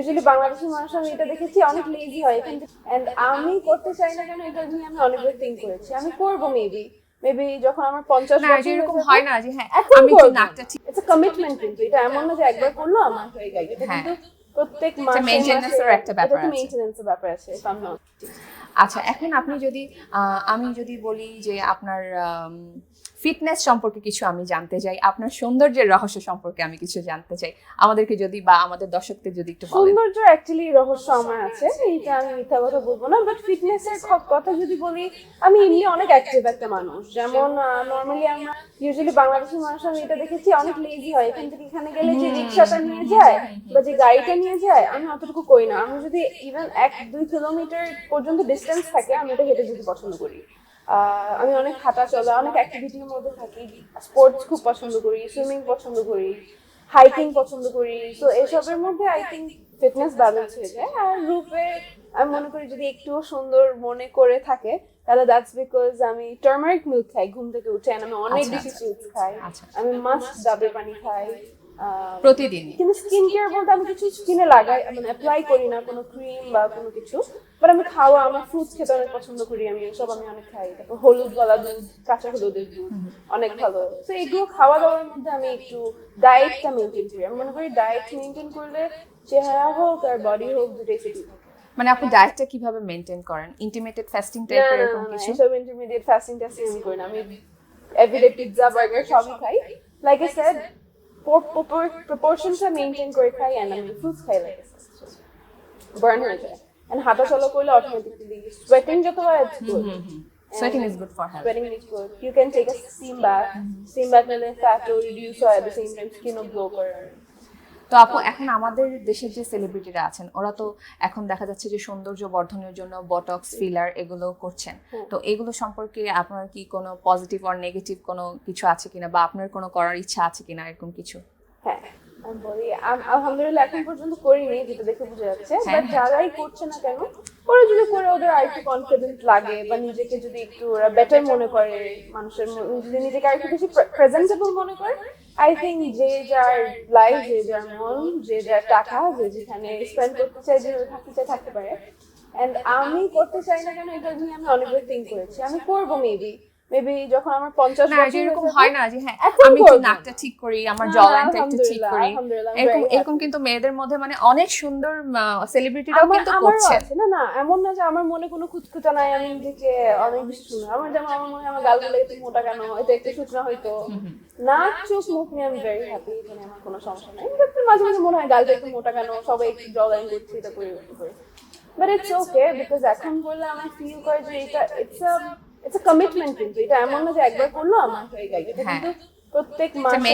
মানুষ আমি এটা দেখেছি অনেক লেজি হয় কিন্তু এন্ড আমি করতে চাই না কেন এটা নিয়ে আমি অনেকবার থিঙ্ক করেছি আমি করব মেবি মেবি যখন আমার পঞ্চাশ বছর এরকম হয় না যে হ্যাঁ আমি করব। নাকটা ঠিক It's কমিটমেন্ট কিন্তু এটা এমন না যে একবার করল আমার হয়ে গেল এটা হ্যাঁ। কিন্তু প্রত্যেক মাসে একটা ব্যাপার এটা আছে। ব্যাপার আছে আচ্ছা এখন আপনি যদি আহ, আমি যদি বলি যে আপনার ফিটনেস সম্পর্কে কিছু আমি জানতে চাই, আপনার সৌন্দর্যের রহস্য সম্পর্কে আমি কিছু জানতে চাই। আমাদেরকে যদি বা আমাদের দর্শকদের যদি একটু সৌন্দর্য অ্যাকচুয়ালি রহস্য আমার আছে, এইটা আমি মিথ্যা কথা বলব না বাট ফিটনেস এর কথা যদি বলি, আমি এমনি অনেক অ্যাক্টিভ একটা মানুষ। যেমন নর্মালি আমরা ইউজুয়ালি বাংলাদেশের মানুষ আমি এটা দেখেছি, অনেক লেজি হয়। এখান থেকে এখানে গেলে যে রিক্সাটা নিয়ে যায় বা যে গাড়িটা নিয়ে যায়, আমি অতটুকু করি না। আমি যদি ইভেন এক দুই কিলোমিটার পর্যন্ত ডিস্টেন্স থাকে, আমি এটা হেঁটে যেতে পছন্দ করি। আমি অনেক হাঁটা চলা অনেক অ্যাক্টিভিটির মধ্যে থাকি। স্পোর্টস খুব পছন্দ করি সুইমিং পছন্দ করি হাইকিং পছন্দ করি। তো এসবের মধ্যে আই থিঙ্ক ফিটনেস ব্যালেন্স হয়ে যায়। আর রূপে আমি মনে করি যদি একটু সুন্দর মনে করে থাকে তাহলে দ্যাটস বিকজ আমি টার্মারিক মিল্ক খাই ঘুম থেকে উঠে আমি অনেক আচ্ছা, বেশি আচ্ছা। ফ্রুটস খাই। আচ্ছা। আমি মাস্ট ডাবের পানি খাই। আহ, প্রতিদিনই। কিন্তু স্কিন কেয়ার বলতে আমি কিছু স্কিনে লাগাই মানে অ্যাপ্লাই করি না কোনো ক্রিম বা কোনো কিছু। বাট আমি খাওয়া আমার ফ্রুটস খেতে অনেক পছন্দ করি আমি সব আমি অনেক খাই। তারপর হলুদ গলা দুধ কাঁচা হলুদের দুধ অনেক ভালো। তো এগুলো খাওয়া দাওয়ার মধ্যে আমি একটু ডায়েটটা মেনটেন করি। আমি মনে করি ডায়েট মেনটেন করলে চেহারা হোক আর বডি হোক দুটোই ফিট মানে আপনি ডায়েটটা কীভাবে মেনটেন করেন? ইন্টিমেটেড ফাস্টিং টাইপের এরকম কিছু? এসব ইন্টারমিডিয়েট ফাস্টিং টাস্টিং আমি করি না। আমি এভরিডে পিৎজা বার্গার সবই খাই। Like I said প্রপোর্শনটা মেনটেন করে খাই এন্ড আমি ফ্রুটস খাই লাইক বার্ন হয়ে যায় এন্ড হাঁটা চলা করলে অটোমেটিক্যালি সোয়েটিং যত হয় it's good sweating is good for health Sweating is good. You can take a steam bath. Steam bath নিলে fat ও reduce হয় at the same time skin O glow করে। তো আপু এখন আমাদের দেশের যে সেলিব্রিটিরা আছেন ওরা তো এখন দেখা যাচ্ছে যে সৌন্দর্য বর্ধনের জন্য বটক্স ফিলার এগুলো করছেন। তো এগুলো সম্পর্কে আপনার কি কোনো পজিটিভ আর নেগেটিভ কোনো কিছু আছে কিনা বা আপনার কোনো করার ইচ্ছা আছে কিনা এরকম কিছু? হ্যাঁ আমি বলি আলহামদুলিল্লাহ এখন পর্যন্ত করিনি যেটা দেখে বোঝা যাচ্ছে। হ্যাঁ, বাট যারাই করছে না কেন ওরা যদি করে ওদের আর একটু কনফিডেন্ট লাগে বা নিজেকে যদি একটু ওরা বেটার মনে করে মানুষের যদি নিজেকে আর একটু বেশি প্রেজেন্টেবল মনে করে আই থিঙ্ক যে যার লাইফ যে যার মন, যে যার টাকা, যে যেখানে স্পেন্ড করতে চাই যে থাকতে চায়, থাকতে পারে। অ্যান্ড আমি করতে চাই না কেন, এটা নিয়ে আমি অনেকবার থিঙ্ক করেছি। আমি করব মেবি মেবি যখন আমার পঞ্চাশ বছর এরকম হয় না যে হ্যাঁ আমি একটু নাকটা ঠিক করি আমার না, জলানটা একটু ঠিক করি। এরকম এরকম কিন্তু মেয়েদের মধ্যে মানে অনেক সুন্দর সেলিব্রিটিরাও কিন্তু করছে। না না এমন না যে আমার মনে কোনো খুঁতখুঁতা নাই আমি নিজেকে অনেক বেশি সুন্দর। আমার যেমন আমার মনে আমার গালগুলো একটু মোটা কেন এটা একটু শুকনা হয়তো। নাক চোখ মুখ নিয়ে আমি ভেরি হ্যাপি এখানে আমার কোনো সমস্যা নাই। কিন্তু মাঝে মাঝে মনে হয় গালটা একটু মোটা কেন সবাই একটু জলাইন করছে এটা করি বাট ইটস ওকে বিকজ এখন বললে আমার ফিল করে যে এটা it's a it's a commitment কিন্তু এটা এমন না যে একবার করল আমার হয়ে গেল। এটা হ্যাঁ। কিন্তু প্রত্যেক মাসে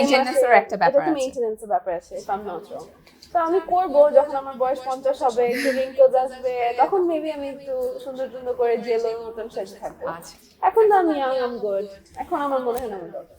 একটা ব্যাপার আছে। মেইনটেনেন্স এর ব্যাপার আছে I'm not wrong তো আমি করব যখন আমার বয়স পঞ্চাশ হবে একটু রিঙ্কলস আসবে তখন মেবি আমি একটু সুন্দর সুন্দর করে জেলের মতন সেজে থাকব। আচ্ছা। এখন তো আমি ইয়াং আম গুড এখন আমার মনে হয় না আমার দরকার।